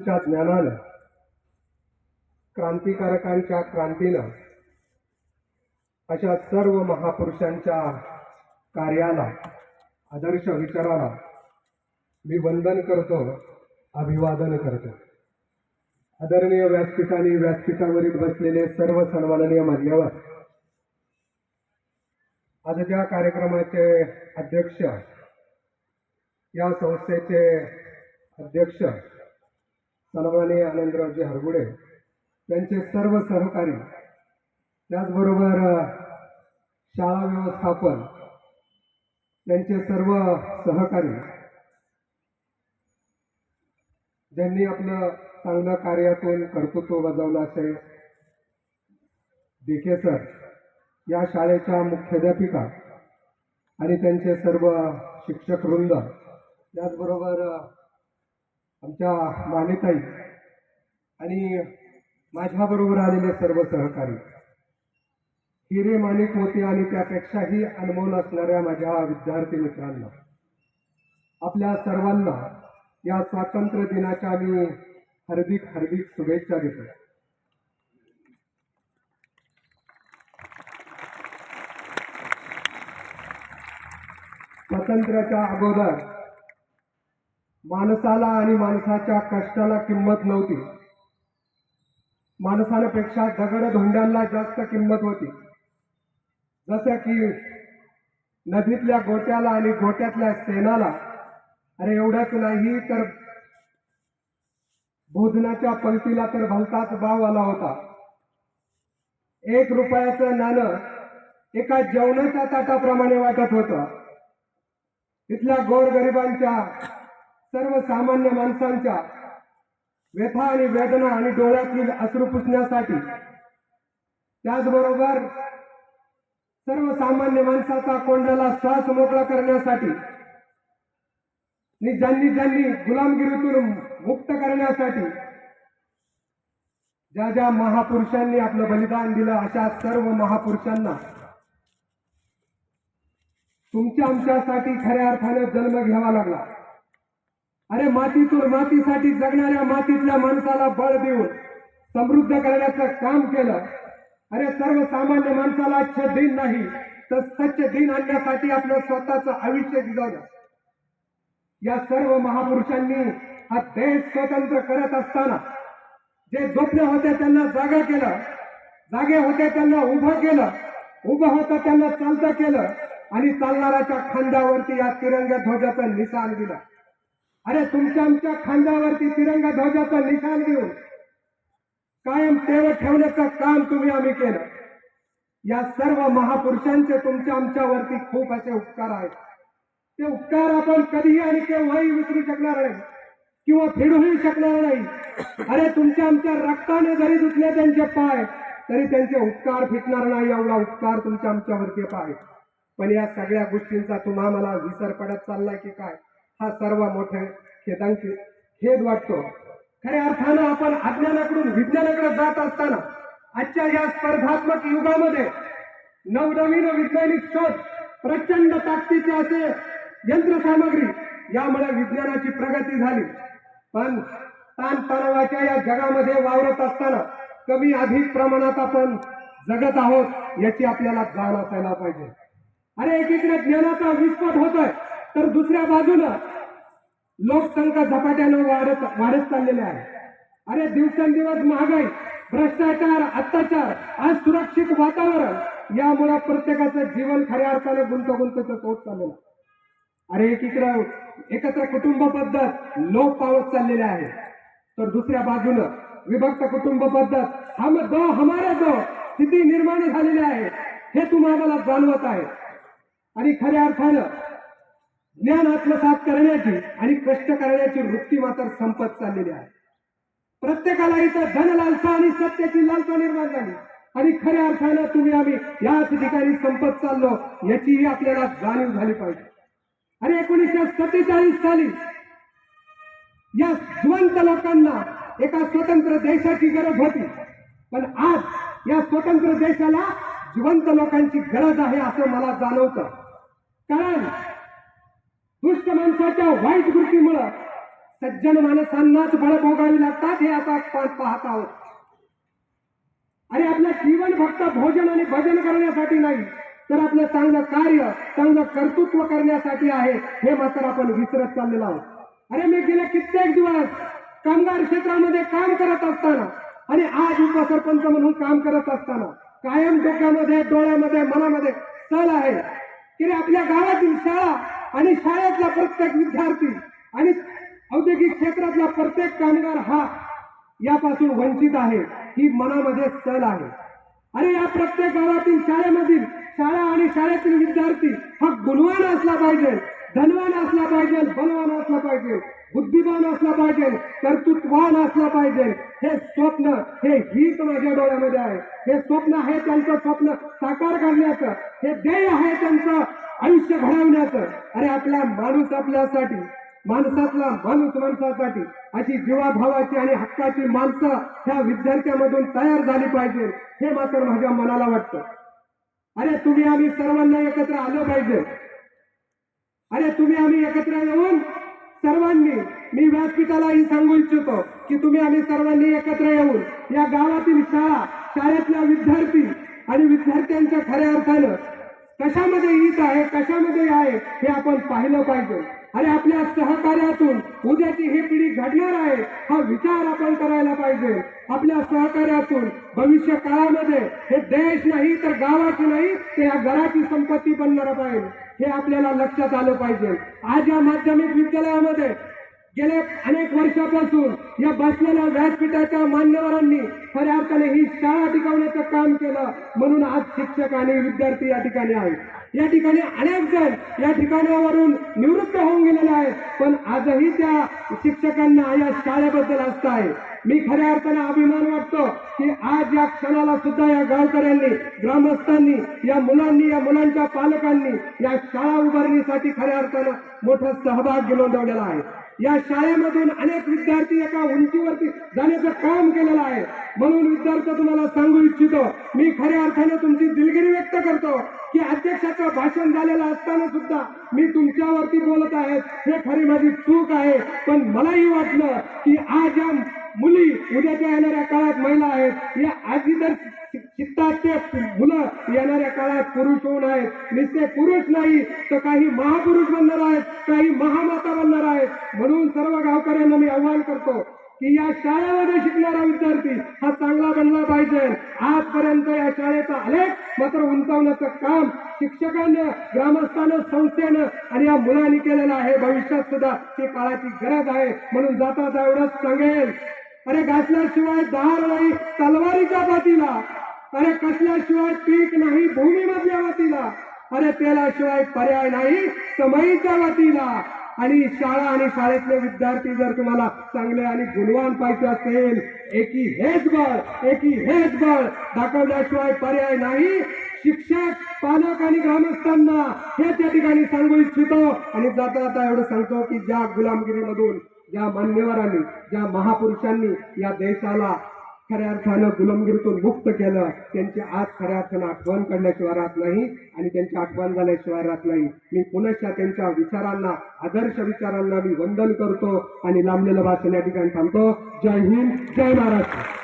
ज्ञानानं क्रांतिकारकांच्या क्रांतीनं अशा सर्व महापुरुषांच्या कार्याला आदर्श विचाराला मी वंदन करतो अभिवादन करतो. आदरणीय व्यासपीठाने व्यासपीठावरील बसलेले सर्व सन्माननीय मान्यवर आजच्या कार्यक्रमाचे अध्यक्ष या संस्थेचे अध्यक्ष सन्माने आनंदरावजी हरगुडे त्यांचे सर्व सहकारी. त्याचबरोबर शाळा व्यवस्थापन त्यांचे सर्व सहकारी. ज्यांनी आपलं चांगलं कार्यातून कर्तृत्व बजावलं असे दिखे सर या शाळेच्या मुख्याध्यापिका आणि त्यांचे सर्व शिक्षक वृंद त्याचबरोबर आमच्या मानेताई आणि माझ्याबरोबर आलेले सर्व सहकारी. हिरे माणिक होते आणि त्यापेक्षाही अनमोल असणाऱ्या माझ्या विद्यार्थी मित्रांना आपल्या सर्वांना या स्वातंत्र्य दिनाच्या मी हार्दिक हार्दिक शुभेच्छा देतो. स्वातंत्र्याच्या अगोदर माणसाला आणि माणसाच्या कष्टाला किंमत नव्हती. माणसांपेक्षा दगड धोंड्यांना जास्त किंमत होती. जसं की नदीतल्या गोट्याला आणि गोट्यातल्या सेनाला अरे एवढंच नाही तर भोजनाच्या पंक्तीला तर भलताच भाव आला होता. एक रुपयाचं नाणं एका जेवणाच्या ताटाप्रमाणे वाटत होतं. तिथल्या गोरगरिबांच्या सर्वसामान्य माणसांच्या व्यथा आणि वेदना आणि डोळ्यातील अश्रू पुसण्यासाठी. त्याचबरोबर सर्वसामान्य माणसाचा कोंडाला श्वास मोकळा करण्यासाठी ज्यांनी ज्यांनी गुलामगिरीतून मुक्त करण्यासाठी ज्या ज्या महापुरुषांनी आपलं बलिदान दिलं अशा सर्व महापुरुषांना तुमच्या आमच्यासाठी खऱ्या अर्थाने जन्म घ्यावा लागला. अरे मातीतून मातीसाठी जगणाऱ्या मातीतल्या माणसाला बळ देऊन समृद्ध करण्याचं काम केलं. अरे सर्वसामान्य माणसाला अच्छे दिन नाही तर सच्च दिन आणण्यासाठी आपलं स्वतःचं आयुष्य दिलं या सर्व महापुरुषांनी हा देश स्वतंत्र करत असताना जे झोपले होते त्यांना जागा केलं जागे होते त्यांना उभं केलं उभं होतं त्यांना चालतं केलं आणि चालणाऱ्याच्या खांद्यावरती या तिरंग्या ध्वजाचा निशाण दिला. अरे तुमच्या आमच्या खांद्यावरती तिरंगा ध्वजाचा निकाल देऊन कायम तेव ठेवण्याचं काम तुम्ही आम्ही केलं. या सर्व महापुरुषांचे तुमच्या आमच्यावरती खूप असे उपकार आहेत. ते उपकार आपण कधीही आणि केव्हाही विसरू शकणार नाही किंवा फिरूही शकणार नाही. अरे तुमच्या आमच्या रक्ताने जरी दुखले त्यांचे पाय तरी त्यांचे उपकार फिटणार नाही एवढा उपकार तुमच्या आमच्यावरती पाय पण या सगळ्या गोष्टींचा तुम्हा मला विसर पडत चाललाय की काय? हा सर्व मोठ्या खेदांकी खेद वाटतो. खऱ्या अर्थानं आपण अज्ञानाकडून विज्ञानाकडे जात असताना आजच्या या स्पर्धात्मक युगामध्ये नवनवीन वैज्ञानिक शोध प्रचंड ताकदीचे असे यंत्रसामग्री यामुळे विज्ञानाची प्रगती झाली. पण ताणतणावाच्या या जगामध्ये वावरत असताना कमी अधिक प्रमाणात आपण जगत आहोत याची आपल्याला जाण असायला पाहिजे. अरे एकीकडे ज्ञानाचा विस्फोट होतोय तर दुसऱ्या बाजूला लोकसंख्या झपाट्यानं वाढत वाढत चाललेल्या आहे अरे दिवसेंदिवस महागाई भ्रष्टाचार अत्याचार असुरक्षित वातावरण यामुळे प्रत्येकाचं जीवन खऱ्या अर्थाने गुंतगुंतच होत चाललेलं अरे एकीकडे एकत्र कुटुंब पद्धत लोप पावत चाललेले आहे. तर दुसऱ्या बाजूनं विभक्त कुटुंब पद्धत हम दो हमारे दो स्थिती निर्माण झालेली आहे. हे तुम्हाला जाणवत आहे. आणि खऱ्या अर्थानं ज्ञान आत्मसात करण्याची आणि कष्ट करण्याची वृत्ती मात्र संपत चाललेली आहे. प्रत्येकाला इथं धन लालसा आणि सत्याची लालसा निर्माण झाली. आणि खऱ्या अर्थानं तुम्ही आम्ही याच ठिकाणी संपत चाललो याचीही आपल्याला जाणीव झाली पाहिजे. आणि एकोणीसशे सत्तेचाळीस साली या जिवंत लोकांना एका स्वतंत्र देशाची गरज होती. पण आज या स्वतंत्र देशाला जिवंत लोकांची गरज आहे असं मला जाणवतं. कारण दुष्ट माणसाच्या वाईट वृत्तीमुळं सज्जन माणसांनाच बळ भोगावी लागतात हे आता आपण पाहत आहोत. अरे आपलं जीवन फक्त भोजन आणि भजन करण्यासाठी नाही तर आपलं चांगलं कार्य चांगलं कर्तृत्व करण्यासाठी आहे हे मात्र आपण विसरत चाललेलो आहोत. अरे मी गेले कित्येक दिवस कामगार क्षेत्रामध्ये काम करत असताना आणि आज उपसरपंच म्हणून काम करत असताना कायम डोक्यामध्ये डोळ्यामध्ये मनामध्ये सल आहे. की आपल्या गावातील शाळा आणि शाळेतला प्रत्येक विद्यार्थी आणि औद्योगिक क्षेत्रातला प्रत्येक कामगार हा यापासून वंचित आहे ही मनामध्ये सल आहे. आणि या प्रत्येक गावातील शाळेमधील शाळा आणि शाळेतील विद्यार्थी हा गुणवान असला पाहिजे धनवान असला पाहिजे बलवान असला पाहिजे बुद्धिमान असला पाहिजे कर्तृत्वान असला पाहिजे. हे स्वप्न हे हीच माझ्या डोळ्यामध्ये आहे. हे स्वप्न आहे त्यांचं स्वप्न साकार करण्याचं. हे ध्येय आहे त्यांचं आयुष्य घडवण्याचं अरे आपला माणूस आपल्यासाठी माणसातला माणूस माणसासाठी अशी जीवाभावाची आणि हक्काची माणसं ह्या विद्यार्थ्यामधून तयार झाली पाहिजे हे मात्र माझ्या मनाला वाटतं. अरे तुम्ही आम्ही सर्वांना एकत्र आलं पाहिजे. अरे तुम्ही आम्ही एकत्र येऊन सर्वांनी मी व्यासपीठालाही सांगू इच्छितो की तुम्ही आम्ही सर्वांनी एकत्र येऊन या गावातील शाळा शाळेतल्या विद्यार्थी आणि विद्यार्थ्यांच्या खऱ्या अर्थानं कशामध्ये हित आहे कशामध्ये आहे हे आपण पाहिलं पाहिजे. आणि आपल्या सहकार्यातून उद्याची ही पिढी घडणार आहे हा विचार आपण करायला पाहिजे. आपल्या सहकार्यातून भविष्य काळामध्ये हे देश नाही तर गावाची नाही तर या घराची संपत्ती बनणार पाहिजे. हे आपल्याला लक्षात आलं पाहिजे. आज या माध्यमिक विद्यालयामध्ये गेल्या अनेक वर्षापासून या बसलेल्या व्यासपीठाच्या मान्यवरांनी खऱ्या अर्थाने ही शाळा टिकवण्याचं काम केलं म्हणून आज शिक्षक आणि विद्यार्थी या ठिकाणी आहेत. या ठिकाणी अनेक जण या ठिकाणावरून निवृत्त होऊन गेलेले आहेत पण आजही त्या शिक्षकांना या शाळेबद्दल असत आहे. मी खऱ्या अर्थाने अभिमान वाटतो की आज या क्षणाला सुद्धा या गावकऱ्यांनी ग्रामस्थांनी या मुलांनी या मुलांच्या पालकांनी या शाळा उभारणीसाठी खऱ्या अर्थानं मोठा सहभाग नोंदवलेला आहे. या शाळेमधून अनेक विद्यार्थी एका उंचीवरती जाण्याचं काम केलेलं आहे. म्हणून विद्यार्थी तुम्हाला सांगू इच्छितो मी खऱ्या अर्थाने तुमची दिलगिरी व्यक्त करतो की अध्यक्षाचं भाषण झालेलं असताना सुद्धा मी तुमच्यावरती बोलत आहे. हे खरी माझी चूक आहे. पण मलाही वाटलं की आज या मुली उद्याच्या येणाऱ्या काळात महिला आहेत. या आधी तर चित्ताचे मुलं येणाऱ्या काळात पुरुष होऊन आहेत. निश्चय पुरुष नाही तर काही महापुरुष बनणार आहेत काही महामाता बनणार आहेत. म्हणून सर्व गावकऱ्यांना मी आव्हान करतो की या शाळेमध्ये शिकणारा विद्यार्थी हा चांगला बनला पाहिजे. आजपर्यंत या शाळेचा आलेख मात्र उंचावण्याचं काम शिक्षकांनं ग्रामस्थानं संस्थेनं आणि या मुलांनी केलेलं आहे. भविष्यात सुद्धा ती काळाची गरज आहे. म्हणून जाता जाता एवढंच सांगेल अरे घासल्याशिवाय दार नाही तलवारीच्या पातीला अरे कसल्याशिवाय पीक नाही भूमीमधल्या वतीला. अरे त्यालाशिवाय पर्याय नाही समयीच्या वतीला. आणि शाळा आणि शाळेतले विद्यार्थी जर तुम्हाला चांगले आणि गुणवान पाहिजे असेल एकी हेच बळ एकी हेच बळ. दाखवल्याशिवाय पर्याय नाही. शिक्षक पालक आणि ग्रामस्थांना हे त्या ठिकाणी सांगू इच्छितो. आणि जाता जाता एवढं सांगतो की ज्या गुलामगिरीमधून ज्या मान्यवरांनी ज्या महापुरुषांनी या देशाला खऱ्या अर्थानं गुलामगिरीतून मुक्त केलं त्यांची आज खऱ्या अर्थानं आठवण काढल्याशिवाय राहत नाही आणि त्यांची आठवण झाल्याशिवाय राहत नाही. मी पुनश्च त्यांच्या विचारांना आदर्श विचारांना मी वंदन करतो आणि लांबलेलं भाषण या ठिकाणी थांबतो. जय हिंद जय महाराष्ट्र.